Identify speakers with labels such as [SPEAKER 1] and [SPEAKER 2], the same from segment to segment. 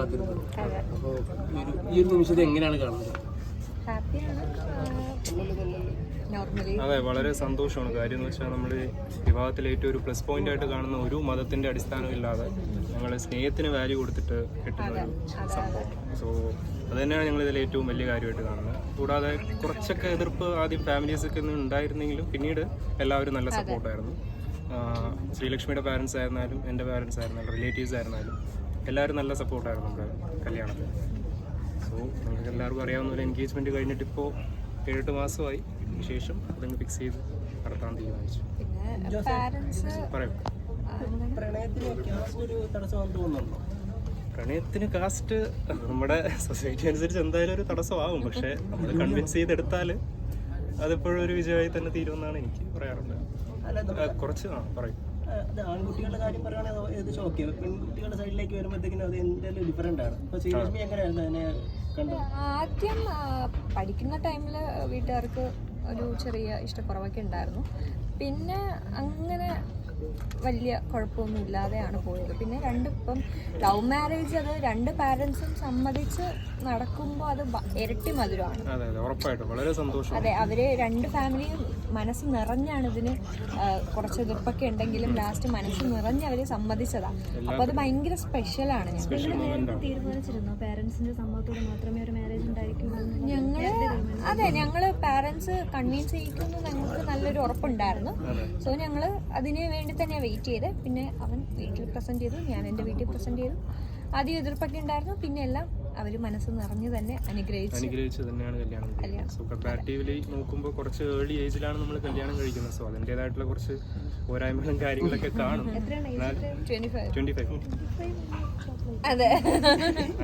[SPEAKER 1] അപ്പോൾ ഈ ഒരു ഈ ഒരു നിമിഷത്തെ എങ്ങനെയാണ് കാണുന്നത്?
[SPEAKER 2] ഹാപ്പിയാണ്. നോർമലി
[SPEAKER 3] അതെ വളരെ സന്തോഷമാണ്. കാര്യം എന്ന് വെച്ചാൽ നമ്മൾ വിവാഹത്തിൽ ഏറ്റവും ഒരു പ്ലസ് പോയിന്റ് ആയിട്ട് കാണുന്ന ഒരു മതത്തിന്റെ അടിസ്ഥാനം ഇല്ലാതെ ഞങ്ങൾ സ്നേഹത്തിന് വാല്യൂ കൊടുത്തിട്ട് കിട്ടുന്ന ഒരു സംഭവം. സോ അത് തന്നെയാണ് ഞങ്ങൾ ഇതിൽ ഏറ്റവും വലിയ കാര്യമായിട്ട് കാണുന്നത്. കൂടാതെ കുറച്ചൊക്കെ എതിർപ്പ് ആദ്യം ഫാമിലീസ് ഒക്കെ ഒന്നും ഉണ്ടായിരുന്നെങ്കിലും പിന്നീട് എല്ലാവരും നല്ല സപ്പോർട്ടായിരുന്നു ശ്രീലക്ഷ്മിയുടെ പാരൻസ് ആയിരുന്നാലും എന്റെ പാരൻസ് ആയിരുന്നാലും റിലേറ്റീവ്സ് ആയിരുന്നാലും എല്ലാവരും നല്ല സപ്പോർട്ടായിരുന്നു നമ്മുടെ കല്യാണത്തിന്. സോ നിങ്ങൾക്ക് എല്ലാവർക്കും അറിയാവുന്ന ഒരു എൻഗേജ്മെന്റ് കഴിഞ്ഞിട്ട് ഇപ്പോൾ ഏഴെട്ട് മാസമായി. ശേഷം അതങ്ങ് ഫിക്സ് ചെയ്ത് നടത്താൻ തീരുമാനിച്ചു. പറയൂ.
[SPEAKER 1] പ്രണയത്തിന് കാസ്റ്റ് ഒരു തടസ്സമാണെന്ന് തോന്നുന്നുണ്ടോ?
[SPEAKER 3] പ്രണയത്തിന് കാസ്റ്റ് നമ്മുടെ സൊസൈറ്റി അനുസരിച്ച് എന്തായാലും ഒരു തടസ്സമാകും. പക്ഷേ നമ്മൾ കൺവിൻസ് ചെയ്തെടുത്താൽ അതിപ്പോഴും ഒരു വിജയമായി തന്നെ തീരുമെന്നാണ് എനിക്ക് പറയാറുള്ളത്.
[SPEAKER 1] അല്ല
[SPEAKER 3] കുറച്ച് ആ പറയും.
[SPEAKER 1] അത് ആൺകുട്ടികളുടെ കാര്യം പറയുകയാണെങ്കിൽ ഏകദേശം ഓക്കെ പെൺകുട്ടികളുടെ സൈഡിലേക്ക് വരുമ്പോഴത്തേക്കിനും അത് എന്തായാലും ഡിഫറെന്റ് ആണ്. അപ്പോൾ ശ്രീലക്ഷ്മി എങ്ങനെയായിരുന്നു അതിനെ കണ്ടത്?
[SPEAKER 2] ആദ്യം പഠിക്കുന്ന ടൈമിൽ വീട്ടുകാർക്ക് ഒരു ചെറിയ ഇഷ്ടക്കുറവൊക്കെ ഉണ്ടായിരുന്നു. പിന്നെ അങ്ങനെ വലിയ കുഴപ്പമൊന്നും ഇല്ലാതെയാണ് പോയത്. പിന്നെ രണ്ട് ഇപ്പം ലവ് മാരേജ് അത് രണ്ട് പാരൻസും സമ്മതിച്ച് നടക്കുമ്പോൾ അത് ഇരട്ടി മധുരമാണ്.
[SPEAKER 3] അതെ അതെ ഉറപ്പായിട്ടും. വളരെ സന്തോഷം.
[SPEAKER 2] അതെ അവർ രണ്ട് ഫാമിലിയും മനസ്സ് നിറഞ്ഞാണ് ഇതിന് കുറച്ച് എതിർപ്പൊക്കെ ഉണ്ടെങ്കിലും ലാസ്റ്റ് മനസ്സ് നിറഞ്ഞ് അവർ സമ്മതിച്ചതാ. അപ്പൊ അത് ഭയങ്കര സ്പെഷ്യലാണ്
[SPEAKER 4] തീരുമാനിച്ചിരുന്നു പാരന്റ്സിന്റെ സമ്മതത്തോടെ മാത്രമേ ഒരു
[SPEAKER 2] ഞങ്ങൾ അതെ ഞങ്ങൾ പാരന്റ്സ് കൺവീൻസ് ചെയ്യിക്കുന്നു ഞങ്ങൾക്ക് നല്ലൊരു ഉറപ്പുണ്ടായിരുന്നു. സോ ഞങ്ങൾ അതിന് വേണ്ടി തന്നെ വെയിറ്റ് ചെയ്ത്. പിന്നെ അവൻ വീട്ടിൽ പ്രസന്റ് ചെയ്തു ഞാൻ എന്റെ വീട്ടിൽ പ്രസന്റ് ചെയ്തു. ആദ്യം എതിർപ്പൊക്കെ ഉണ്ടായിരുന്നു. പിന്നെ എല്ലാം അവർ മനസ്സ് നിറഞ്ഞു തന്നെ അനുഗ്രഹിച്ചു.
[SPEAKER 3] അനുഗ്രഹിച്ച് തന്നെയാണ് കല്യാണം കഴിക്കുന്നത്. സോ കമ്പാരിറ്റീവ്ലി നോക്കുമ്പോൾ കുറച്ച് ഏർലി ഏജിലാണ് നമ്മൾ കല്യാണം കഴിക്കുന്നത്. സോ അതിന്റെതായിട്ടുള്ള കുറച്ച് പോരായ്മകളും കാര്യങ്ങളൊക്കെ കാണും.
[SPEAKER 2] ട്വന്റി ഫൈവ് അതെ.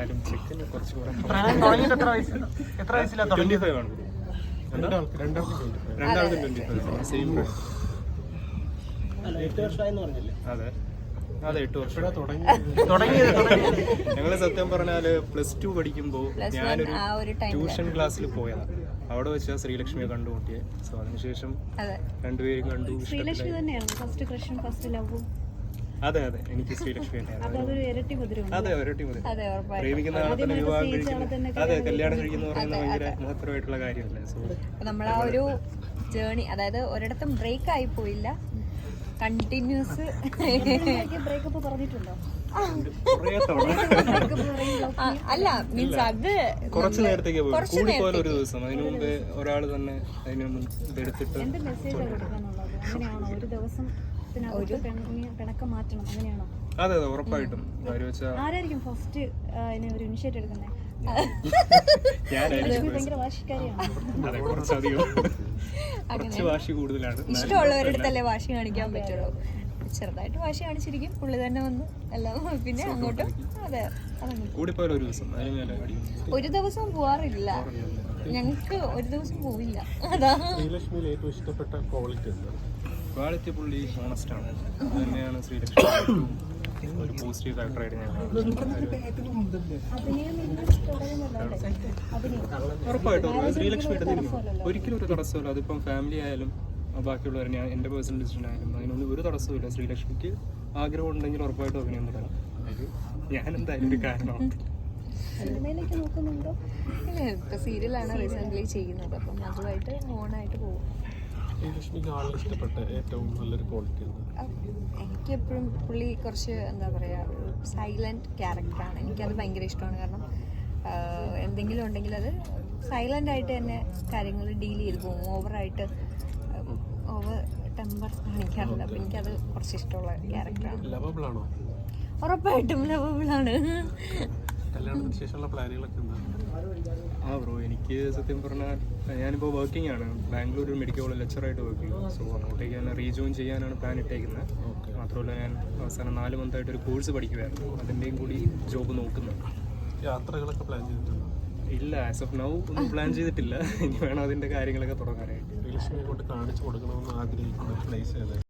[SPEAKER 3] ആരും ചെക്കിന് കുറച്ച്
[SPEAKER 1] എത്ര വയസ്സിലാണ്
[SPEAKER 3] ട്വന്റി ഫൈവ് ആണ്. രണ്ടാൾക്കും. ട്വന്റി ഫൈവ് സെയിം അതെ. അതെ എട്ട് വർഷം
[SPEAKER 1] തുടങ്ങിയത്?
[SPEAKER 3] ഞങ്ങൾ സത്യം പറഞ്ഞാൽ പ്ലസ് ടു
[SPEAKER 2] പഠിക്കുമ്പോ
[SPEAKER 3] ഞാനൊരു
[SPEAKER 2] ഒരു
[SPEAKER 3] ട്യൂഷൻ ക്ലാസ്സിൽ പോയതാണ് അവിടെ വെച്ചാൽ ശ്രീലക്ഷ്മിയെ കണ്ടുമുട്ടിയെ സോ അതിനുശേഷം
[SPEAKER 2] അതെ.
[SPEAKER 3] രണ്ടുപേരും കണ്ടു
[SPEAKER 4] ശ്രീലക്ഷ്മി
[SPEAKER 3] ഇഷ്ടത്തിലായി.
[SPEAKER 4] തന്നെയാണ്? ഫസ്റ്റ് ക്രഷും ഫസ്റ്റ് ലവും
[SPEAKER 3] അതെ അതെ. എനിക്ക് ശ്രീലക്ഷ്മി
[SPEAKER 4] ഇരട്ടി
[SPEAKER 3] അതെ
[SPEAKER 2] അതെ ഉറപ്പായിട്ടും.
[SPEAKER 3] പ്രേമിക്കുന്ന ആളെ തന്നെ വിവാഹം
[SPEAKER 4] സ്നേഹിച്ച ആളെ തന്നെ
[SPEAKER 3] കഴിക്കുന്ന അതെ കല്യാണം കഴിക്കുന്ന പറയുന്നത് ഭയങ്കര മഹത്തരമായിട്ടുള്ള കാര്യമല്ലേ? സോ
[SPEAKER 2] നമ്മളാ നമ്മൾ ആ ഒരു ജേണി അതായത് ഒരിടത്തും ബ്രേക്ക് ആയി പോയില്ല കണ്ടിന്യൂസ്
[SPEAKER 4] ബ്രേക്കപ്പ് പറഞ്ഞിട്ടുണ്ടോ
[SPEAKER 3] കുറേ തവണ
[SPEAKER 2] അല്ല മീൻസ് അത്
[SPEAKER 3] കുറച്ച് നേരത്തേക്ക് കൂടിപ്പോയാൽ ഒരു ദിവസം. അതിനു മുമ്പ് ഒരാൾ തന്നെ അതിനൊന്നും എടുത്തിട്ട്
[SPEAKER 4] എന്ത് മെസ്സേജ് അങ്ങനെയാണോ? ഒരു ദിവസം പിണങ്ങി- പിണക്കം മാറ്റണം. അങ്ങനെയാണോ?
[SPEAKER 3] അതെ അതെ ഉറപ്പായിട്ടും.
[SPEAKER 4] ആരായിരിക്കും ഫസ്റ്റ് അതിനെ ഒരു ഇനിഷ്യേറ്റ് എടുക്കുന്നത്
[SPEAKER 3] കുറച്ച് വാശി കൂടുതലാണ്.
[SPEAKER 2] ഇഷ്ടമുള്ളവരടുത്തല്ലേ വാശി കാണിക്കാൻ പറ്റുള്ളൂ. ചെറുതായിട്ട് വാശി കാണിച്ചിരിക്കും. പുള്ളി തന്നെ വന്ന് എല്ലാം പിന്നെ അങ്ങോട്ടും അതെ
[SPEAKER 3] ഒരു ദിവസം
[SPEAKER 2] പോവാറില്ല. ഞങ്ങക്ക് ഒരു ദിവസം പോവില്ല. അതാ.
[SPEAKER 5] ഏറ്റവും ഇഷ്ടപ്പെട്ട ക്വാളിറ്റി
[SPEAKER 3] ക്വാളിറ്റി പുള്ളി ഓണസ്റ്റ് ആണ്. തന്നെയാണ് ശ്രീലക്ഷ്മി. ഒരു പോസിറ്റീവ് ഫാക്ടറായിട്ട് ഞാൻ. ഉറപ്പായിട്ടും. ഒരിക്കലും ഒരു തടസ്സമില്ല അതിപ്പം ഫാമിലി ആയാലും ബാക്കിയുള്ളവർ ഞാൻ എന്റെ പേഴ്സണൽ ഡിസിഷൻ ആയാലും അതിനൊന്നും ഒരു തടസ്സമില്ല ശ്രീലക്ഷ്മിക്ക് ആഗ്രഹം ഉണ്ടെങ്കിൽ ഉറപ്പായിട്ട് അഭിനയം തുടരാം ഞാൻ എന്തായാലും ഒരു കാരണമാണ്.
[SPEAKER 4] നോക്കുന്നുണ്ടോ?
[SPEAKER 2] ഇപ്പൊ സീരിയലാണ് റീസെന്റ് ചെയ്യുന്നത്. അപ്പം അതുമായിട്ട് ഓണായിട്ട് പോകും.
[SPEAKER 5] ഇഷ്ടപ്പെട്ട ഏറ്റവും നല്ലൊരു ക്വാളിറ്റി
[SPEAKER 2] എനിക്ക് എപ്പോഴും പുള്ളി കുറച്ച് എന്താ പറയാ സൈലന്റ് ക്യാരക്ടറാണ് എനിക്കത് ഭയങ്കര ഇഷ്ടമാണ്. കാരണം എന്തെങ്കിലും ഉണ്ടെങ്കിൽ അത് സൈലന്റ് ആയിട്ട് തന്നെ കാര്യങ്ങൾ ഡീൽ ചെയ്ത് പോകും. ഓവറായിട്ട് ഓവർ ടെമ്പർ കാണിക്കാറില്ല. അപ്പം എനിക്കത് കുറച്ച് ഇഷ്ടമുള്ള ക്യാരക്ടറാണ്
[SPEAKER 5] ലവബിൾ ആണോ?
[SPEAKER 2] ഉറപ്പായിട്ടും ലവബിളാണ്
[SPEAKER 5] കല്യാണത്തിന് ശേഷമുള്ള പ്ലാനുകളൊക്കെ
[SPEAKER 3] ആ ബ്രോ എനിക്ക് സത്യം പറഞ്ഞാൽ ഞാനിപ്പോൾ വർക്കിംഗ് ആണ്. ബാംഗ്ലൂർ ഒരു മെഡിക്കൽ കോളേജ് ലെക്ചറായിട്ട് വർക്ക് ചെയ്യും സോ അങ്ങോട്ടേക്ക് തന്നെ റീജോയിൻ ചെയ്യാനാണ് പ്ലാൻ ഇട്ടേക്കുന്നത് മാത്രമല്ല ഞാൻ അവസാനം നാല് മന്തായിട്ട് ഒരു കോഴ്സ് പഠിക്കുമായിരുന്നു അതിന്റെയും കൂടി ജോബ് നോക്കുന്നുണ്ട്
[SPEAKER 5] യാത്രകളൊക്കെ പ്ലാൻ ചെയ്തിട്ടുണ്ടോ?
[SPEAKER 3] ഇല്ല ആസ് ഓഫ് നൗ ഒന്നും പ്ലാൻ ചെയ്തിട്ടില്ല. ഇനി വേണം അതിന്റെ കാര്യങ്ങളൊക്കെ തുടങ്ങാനായിട്ട്.
[SPEAKER 5] ശ്രീലക്ഷ്മിയെ കൊണ്ട് കാണിച്ചു കൊടുക്കണമെന്ന് ആഗ്രഹിക്കുന്ന പ്ലേസ് ഏതാ?